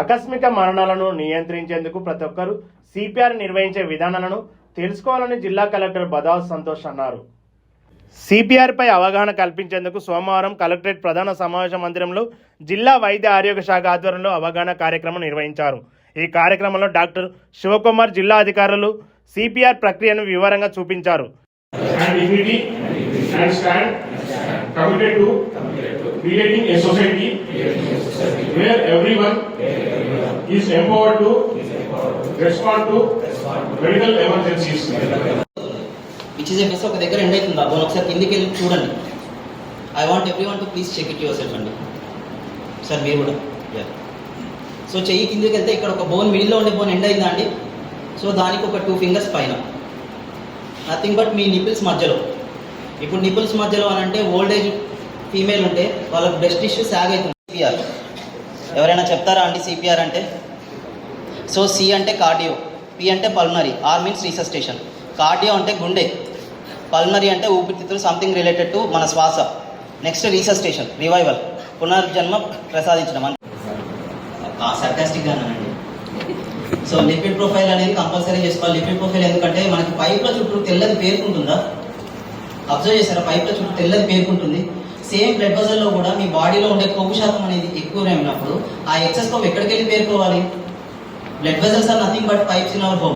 ఆకస్మిక మరణాలను నియంత్రించేందుకు ప్రతి ఒక్కరూ సిపిఆర్ నిర్వహించే విధానాలను తెలుసుకోవాలని జిల్లా కలెక్టర్ బదావ్ సంతోష్ అన్నారు. సిపిఆర్పై అవగాహన కల్పించేందుకు సోమవారం కలెక్టరేట్ ప్రధాన సమావేశ మందిరంలో జిల్లా వైద్య ఆరోగ్య శాఖ ఆధ్వర్యంలో అవగాహన కార్యక్రమం నిర్వహించారు. ఈ కార్యక్రమంలో డాక్టర్ శివకుమార్ జిల్లా అధికారులు సిపిఆర్ ప్రక్రియను వివరంగా చూపించారు. Committed to creating a society everyone is empowered to respond to medical emergencies. ఒక దగ్గర ఎండ్ అవుతుంది బోన్ ఒకసారి కిందికి వెళ్ళి చూడండి I want everyone to please check it yourself అండి సార్ మీరు కూడా. సో చెయ్యి కిందికి వెళ్తే ఇక్కడ ఒక బోన్ మిడిల్లో ఉండే బోన్ ఎండ్ అయిందా అండి సో దానికి ఒక టూ ఫింగర్స్ పైన. నథింగ్ బట్ మీ నిపిల్స్ మధ్యలో. ఇప్పుడు నిపిల్స్ మధ్యలో అని అంటే ఓల్డ్ ఏజ్ ఫీమేల్ ఉంటే వాళ్ళకి బ్రెస్ట్ ఇష్యూ సాగ్ అవుతుంది ఎవరైనా చెప్తారా అండి సిపిఆర్ అంటే? సో సి అంటే కార్డియో పి అంటే pulmonary R means resuscitation. Cardio అంటే గుండె పల్మరీ అంటే ఊపిరితిత్తులు సంథింగ్ రిలేటెడ్ టు మన శ్వాస. నెక్స్ట్ రీసస్టేషన్ రివైవల్ పునర్జన్మ ప్రసాదించడం సర్కాస్టిక్గా అన్నానండి. సో లిపిడ్ ప్రొఫైల్ అనేది కంపల్సరీ చేసుకోవాలి. లిపిడ్ ప్రొఫైల్ ఎందుకంటే మనకి పైప్ల చుట్టూ తెల్లది పేరుకుంటుందా? అబ్జర్వ్ చేశారా? పైప్ల చుట్టూ తెల్లది పేరుకుంటుంది. సేమ్ బ్లడ్ వెజల్లో కూడా మీ బాడీలో ఉండే కొవ్వు శాతం అనేది ఎక్కువ ఉన్నప్పుడు ఆ ఎక్సెస్ కొవ్వు ఎక్కడికి వెళ్ళి పేరుకోవాలి? Blood vessels are nothing but pipes in our home